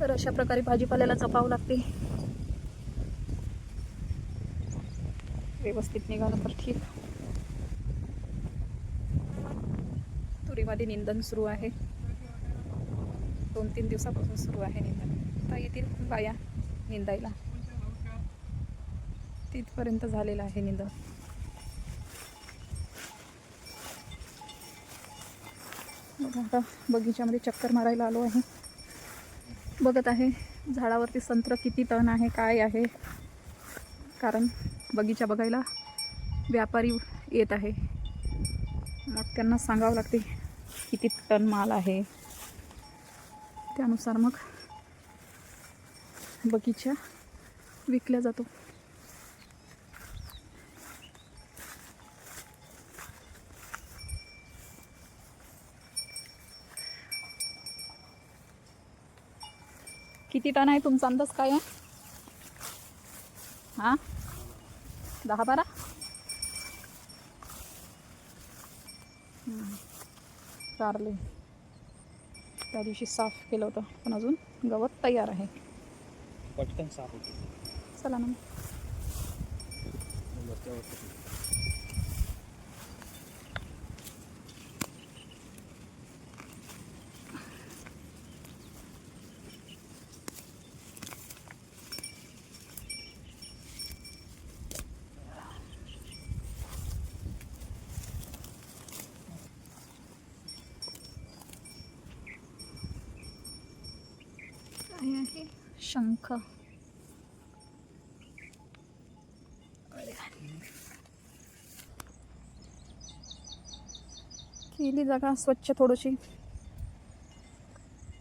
तर अशा प्रकारे भाजीपाल्याला जपावं लागते. व्यवस्थित निघालं तर ठीक. तुरीमध्ये निंदन सुरू आहे. दोन तीन दिवसापासून सुरू आहे निंदन. आता येतील बाया निंदायला. तिथपर्यंत झालेलं आहे निंदन. बघा आता बगीच्यामध्ये चक्कर मारायला आलो आहे. बघत आहे झाडावरती संत्र किती टन आहे काय आहे? कारण बगीचा बघायला व्यापारी येत आहे. मग त्यांना सांगावं लागते किती टन माल आहे? त्यानुसार मग बगीचा विकल्या जातो. किती टन आहे तुमचा अंदाज काय आहे? हां? दहा बारा. कारले त्या दिवशी साफ केलं होतं पण अजून गवत तयार आहे. पटकन साफ होते. चला ना मग. काय आहे शंख. केली जागा स्वच्छ थोडीशी.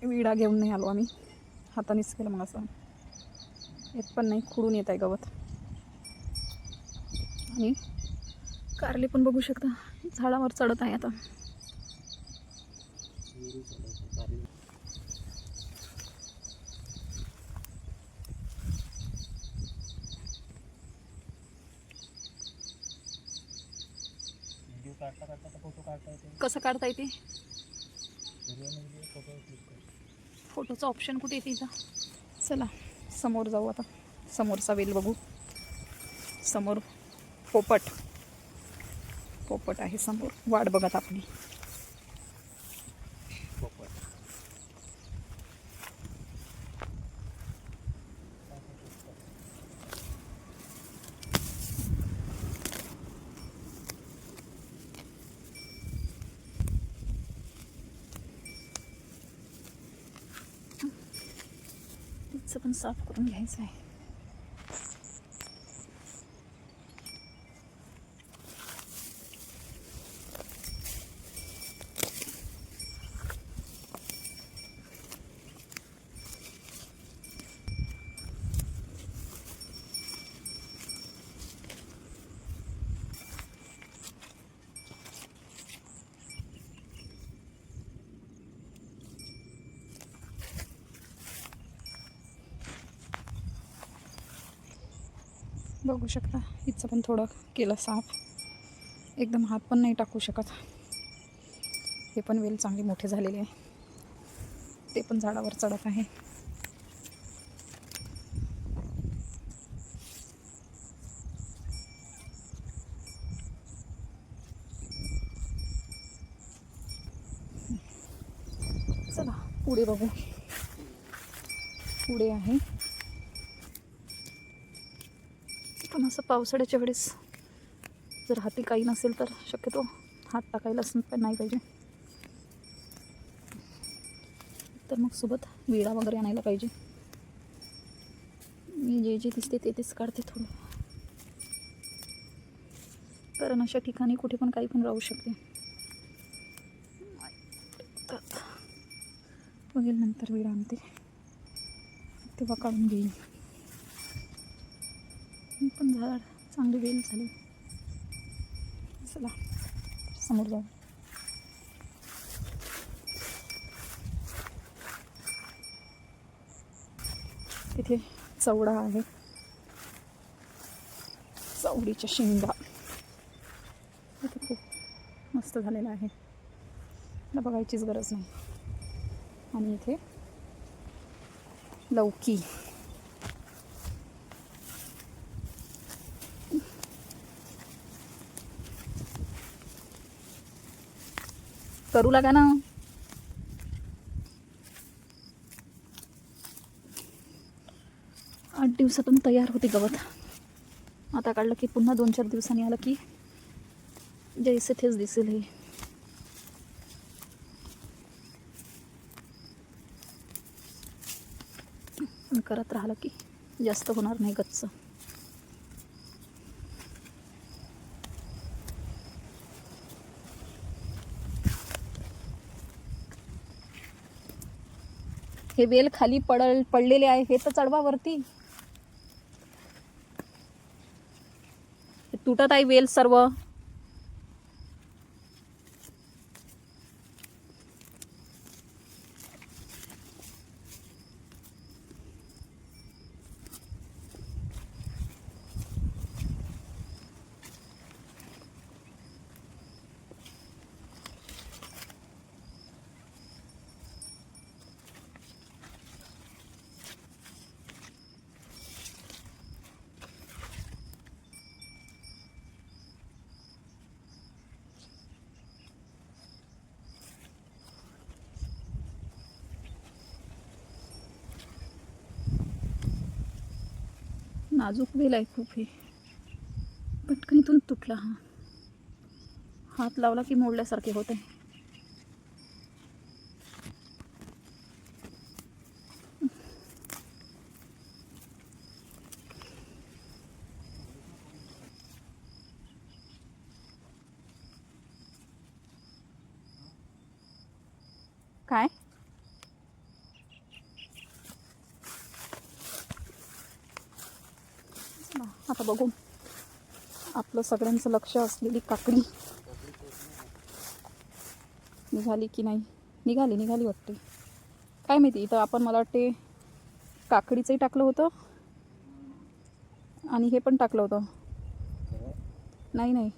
विडा घेऊन नाही आलो आम्ही. हातानेच केलं मग असं. येत पण नाही खुडून येत आहे गवत. आणि कारली पण बघू शकता. झाडावर चढत आहे आता व्हिडिओ काढता काढता तर फोटो काढता येते कसं काढता येते? फोटोचं ऑप्शन कुठे येते इथं? चला समोर जाऊ आता. समोरचा वेल बघू. समोर पोपट. पोपट आहे समोर. वाट बघत आपली पोपट तिचं पण साफ करून घ्यायचं आहे. बघू शकता. हिचं पण थोडं केलं साफ. एकदम हात पण नाही टाकू शकत. हे पण वेल चांगले मोठे झालेले आहे. ते पण झाडावर चढत आहे. चला पुढे बघू. पुढे आहे पण असं पावसाळ्याच्या वेळेस जर हाती काही नसेल तर शक्यतो हात टाकायलाच पण नाही पाहिजे. तर मग सोबत विळा वगैरे आणायला पाहिजे. मी जे जे दिसते ते तेच काढते थोडं. कारण अशा ठिकाणी कुठे पण काही पण राहू शकते. बघेल नंतर विळा आणते. तेव्हा काढून घेईन. पण झाड चांगली वेल झाली. चला समोर जाऊ. तिथे चवडा आहे. चवडीच्या शेंगा. इथे खूप मस्त झालेला आहे. मला बघायचीच गरज नाही. आणि इथे लौकी. करू लागा ना. आठ दिवसातून तयार होते गवत. आता काढलं की पुन्हा दोन चार दिवसांनी आलं की जैसे थेच दिसेल हे. पण करत राहिलं की जास्त होणार नाही गच्च. हे वेल खाली पडल पडलेले आहे हे तर चढवा वरती तुटत आहे वेल सर्व. नाजूक वेल आहे खूप हे पटकन इथून तुटला हा. हात लावला की मोडल्यासारखे होते काय चला, आता बघू आपलं सगळ्यांचं लक्ष असलेली काकडी. निघाली की नाही? निघाली निघाली वाटते. काय माहिती इथं आपण मला वाटते काकडीचंही टाकलं होतं आणि हे पण टाकलं होतं. नाही नाही.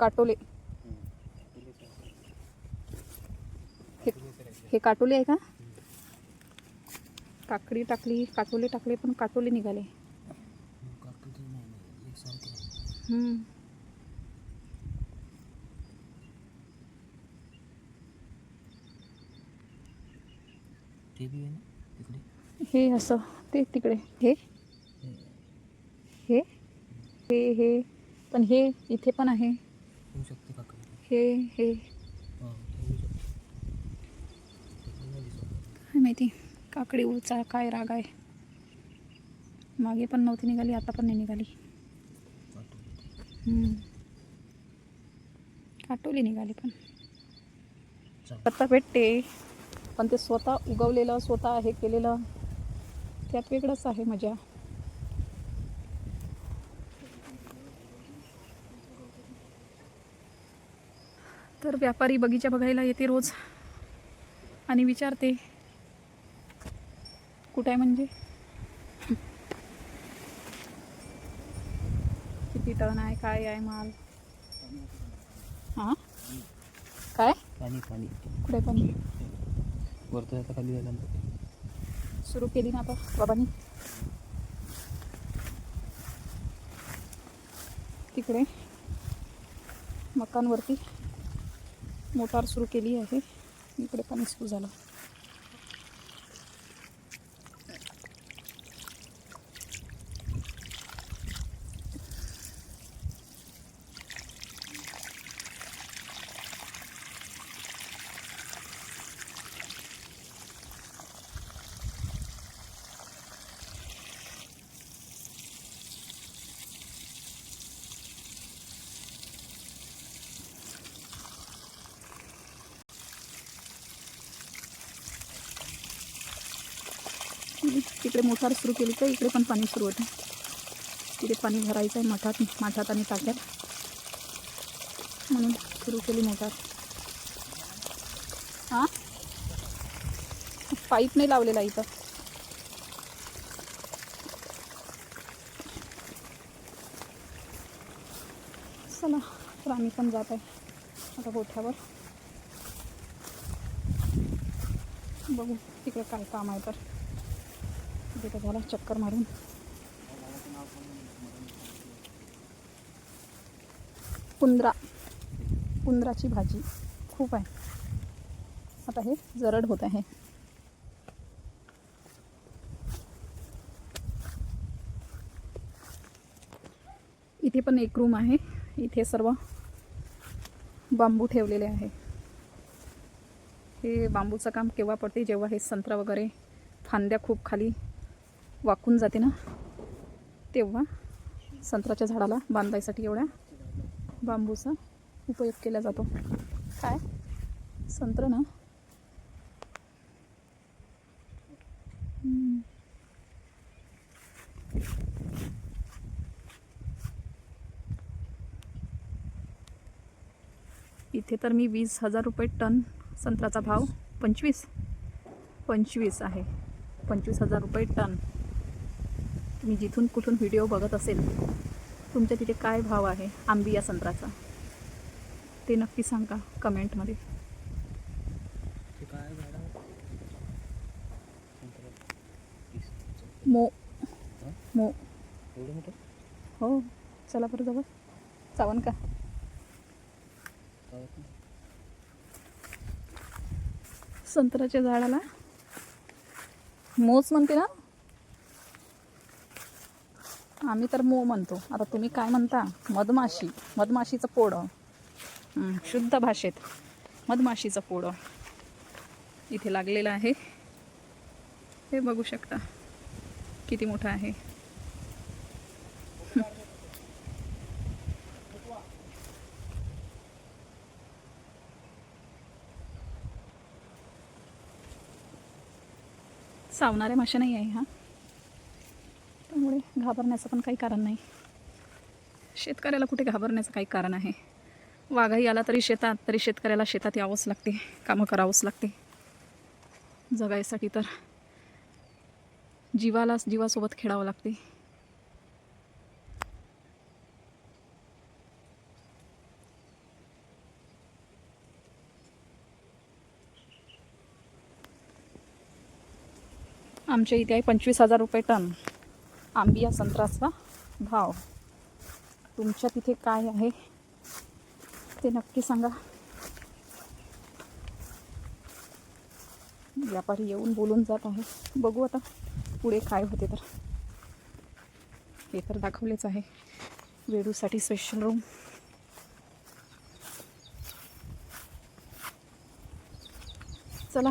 काटोले. हे हे काटोले आहे का? काकडी टाकली काटोले टाकले पण काटोले निघाले. हम्म. ते बी आहे ना तिकडे? हे असं ते तिकडे. हे? हे? हे हे. पण हे इथे पण आहे. होऊ शकते काकडे हे हे. हां ते होऊ शकते. ते पण नाही दिसत. काय माहिती काकडी उचा काय राग आहे. मागे पण नव्हती निघाली आता पण नाही निघाली. काटोली. निघाली पण. पत्ता भेटते पण ते स्वतः उगवलेलं स्वतः हे केलेलं त्यात वेगळंच आहे मजा. तर व्यापारी बगीचा बघायला येते रोज. आणि विचारते कुठं आहे म्हणजे? किती टन आहे काय आहे माल? हां? काय? पाणी पाणी. कुठे पण? वरतं आता खाली झालं सुरू केली ना आता बाबांनी. तिकडे मकानवरती मोटार सुरू केली आहे. इकडे पाणी सुरू झालं. तिकडे मोटार सुरू केली तर इकडे पण पाणी सुरू होतं. तिथे पाणी भरायचं आहे मठात माठात आणि टाक्यात म्हणून सुरू केली मोटार. हां? पाईप नाही लावलेला इथं. चला तर आम्ही पण जात आहे. आता गोठ्यावर. बघू तिकडे काय काम आहे तर. तिथं झाला चक्कर मारून. कुंद्रा. कुंद्राची भाजी खूप आहे. आता हे जरड होत आहे. इथे पण एक रूम आहे. इथे सर्व बांबू ठेवलेले आहे. हे बांबूचं काम केव्हा पडते? जेव्हा हे संत्रा वगैरे फांद्या खूप खाली वाकून जाते ना. तेव्हा संत्र्याच्या झाडाला बांधायसाठी एवढ्या बांबूचा उपयोग केला जातो. काय? संत्र ना. इथे तर मी वीस हजार रुपये टन संत्र्याचा भाव पंचवीस पंचवीस आहे. पंचवीस हजार रुपये टन. तुम्ही जिथून कुठून व्हिडिओ बघत असेल तुमच्या तिथे काय भाव आहे आंबी या संत्र्याचा? ते नक्की सांगा कमेंटमध्ये. मो मो हो चला बरं जवळ चावन का? संत्राच्या संत्र्याच्या झाडाला मोच म्हणते ना? आम्ही तर मो म्हणतो. आता तुम्ही काय म्हणता? मधमाशी. मधमाशीचं पोळं. शुद्ध भाषेत मधमाशीचं पोळं. इथे लागलेलं आहे. हे बघू शकता. किती मोठं आहे. सावणाऱ्या माशा नाही आहे हा? घाबरण्याचं पण काही कारण नाही. शेतकऱ्याला कुठे घाबरण्याचं काही कारण आहे? वाघही आला तरी शेतात तरी शेतकऱ्याला शेतात यावंच लागते कामं करावंच लागते. जगायसाठी तर जीवाला जीवासोबत खेळावं लागते. आमच्या इथे आहे पंचवीस हजार रुपये टन. आंबिया संत्राचा भाव. तुमच्या तिथे काय आहे? ते नक्की सांगा. व्यापारी येऊन बोलून जात आहे. बघू आता पुढे काय होते तर. हे तर दाखवलेच आहे. वेडूसाठी स्पेशल रूम चला.